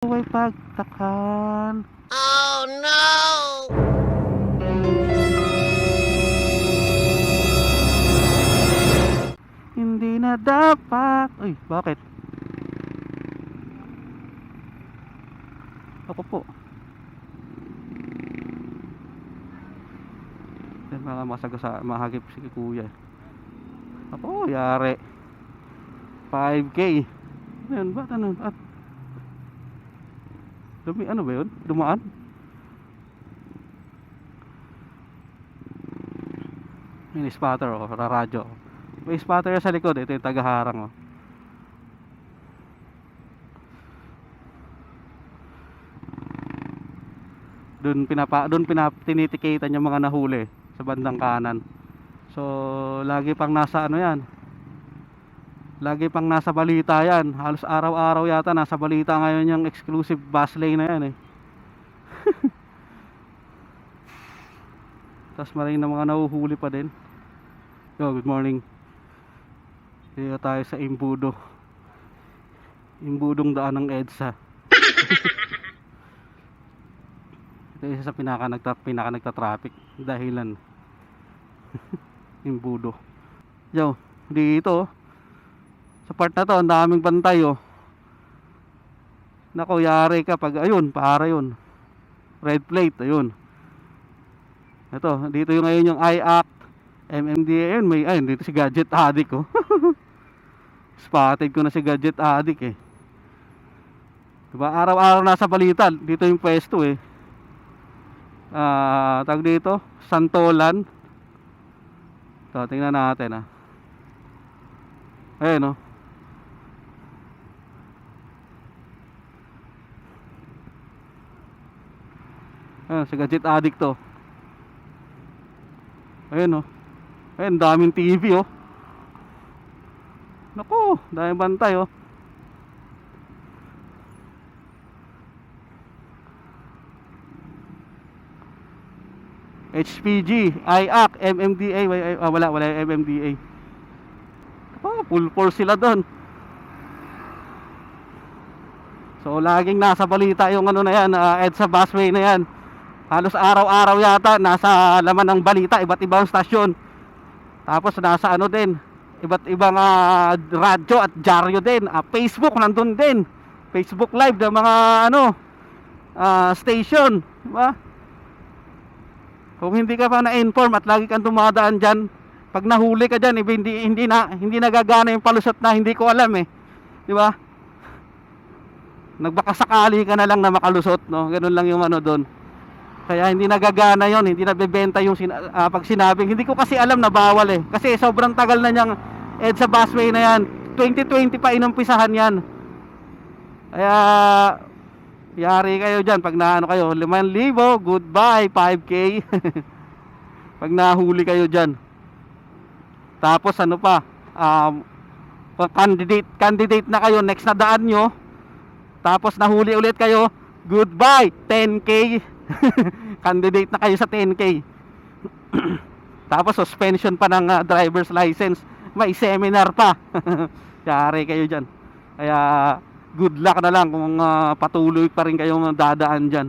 Huwag pagtakan. Oh no! Hindi na dapat. Uy, bakit? Ako po. Mga masagasa, mahagip si kuya. Ako, yari. 5K. Yan ba? Ano? At Dumi, ano ba yun? Dumaan? Mini spotter o, radyo. May spotter sa likod, ito yung tagaharang oh. Doon pinapa doon pinap yung mga nahuli sa bandang kanan. So, lagi pang nasa ano 'yan. Lagi pang nasa balita 'yan. Halos araw-araw yata nasa balita ngayon yung exclusive bus lane na 'yan eh. Tapos maraming na mga nahuhuli pa din. Yo, good morning. Dito tayo sa Imbudo. Imbudong daan ng EDSA. Ito isa sa pinaka nagta pinaka nagta-traffic dahilan. Imbudo. Yo, dito oh. Sa part na to, ang daming bantay oh. Nako, yari ka pag ayun, para yun. Red plate, ayun. Ito, dito yung ngayon yung IAC MMDA yun, may ayun dito si Gadget Addict oh. Spotted ko na si Gadget Addict eh. Diba? Araw-araw nasa balita, dito yung pwesto eh. Ah, tag dito, Santolan. Ito, tingnan natin ah. Ayun oh. Ayun, si Gadget Addict to. Ayun oh. Ayun, daming TV oh. Naku, daming bantay oh. HPG, IAC, MMDA, ah, wala, wala yung MMDA. Oh, full force sila doon. So, laging nasa balita yung ano na yan, uh, EDSA busway na yan. Halos araw-araw yata, nasa laman ng balita, iba't ibang stasyon. Tapos nasa ano din, iba't ibang ah, radyo at dyaryo din. Ah, Facebook nandun din. Facebook live ng mga ano ah, station, di ba? Kung hindi ka pa na-inform at lagi kang dumadaan diyan, pag nahuli ka diyan, hindi hindi na hindi nagagana yung palusot na hindi ko alam eh. Di ba? Nagbakasakali ka na lang na makalusot, no? Ganun lang yung ano doon. Kaya hindi nagagana yon, hindi nabebenta yung sina- ah, pag sinabing, hindi ko kasi alam na bawal eh. Kasi sobrang tagal na niyang EDSA busway na yan. 2020 pa inumpisahan yan. Kaya, yari kayo dyan. Pag naano kayo, 5,000, goodbye, 5K. pag nahuli kayo dyan. Tapos ano pa, um, candidate, candidate na kayo, next na daan nyo, tapos nahuli ulit kayo, goodbye, 10K. Candidate na kayo sa 10K. Tapos suspension pa ng ah, driver's license. May seminar pa. Yari kayo dyan. Kaya good luck na lang kung ah, patuloy pa rin kayong dadaan dyan.